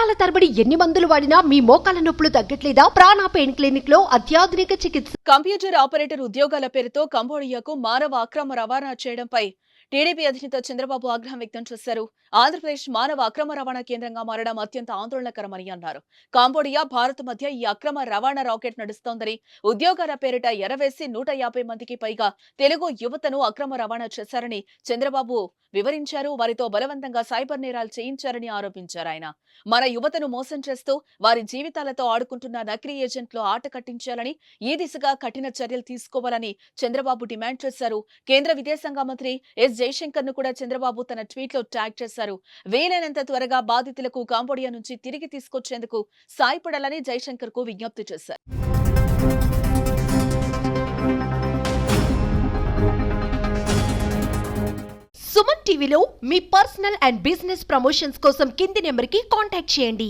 సంవత్సరాల తరబడి ఎన్ని మందులు వాడినా మీ మోకాల నొప్పులు తగ్గట్లేదా? ప్రాణ పెయిన్ క్లినిక్లో అత్యాధునిక చికిత్స. కంప్యూటర్ ఆపరేటర్ ఉద్యోగాల పేరుతో కంబోడియాకు మానవ అక్రమ రవాణా చేయడంపై టీడీపీ అధినేత చంద్రబాబు ఆగ్రహం వ్యక్తం చేశారు. ఆంధ్రప్రదేశ్ మానవ అక్రమ రవాణా కేంద్రంగా మారడం అత్యంత ఆందోళనకరమని అన్నారు. కాంబోడియా భారత్ మధ్య ఈ అక్రమ రవాణా రాకెట్ నడుస్తోందని ఉద్యోగాల పేరిట ఎరవేసి నూట యాభై మందికి పైగా తెలుగు యువతను అక్రమ రవాణా చేశారని చంద్రబాబు వివరించారు. వారితో బలవంతంగా సైబర్ నేరాలు చేయించారని ఆరోపించారు ఆయన. మన యువతను మోసం చేస్తూ వారి జీవితాలతో ఆడుకుంటున్న నకిలీ ఏజెంట్లు ఆట కట్టించాలని ఈ దిశగా కఠిన చర్యలు తీసుకోవాలని చంద్రబాబు డిమాండ్ చేశారు. కేంద్ర విదేశాంగ మంత్రి ఎస్. జయశంకర్ను కూడా చంద్రబాబు తన ట్వీట్లో ట్యాగ్ చేశారు. వీలైనంత త్వరగా బాధితులకు కాంబోడియా నుంచి తిరిగి తీసుకొచ్చేందుకు సాయపడాలని జయశంకర్కు విజ్ఞప్తి చేశారు. సుమన్ టీవీలో మీ పర్సనల్ అండ్ బిజినెస్ ప్రమోషన్స్ కోసం కింది నెంబర్కి కాంటాక్ట్ చేయండి.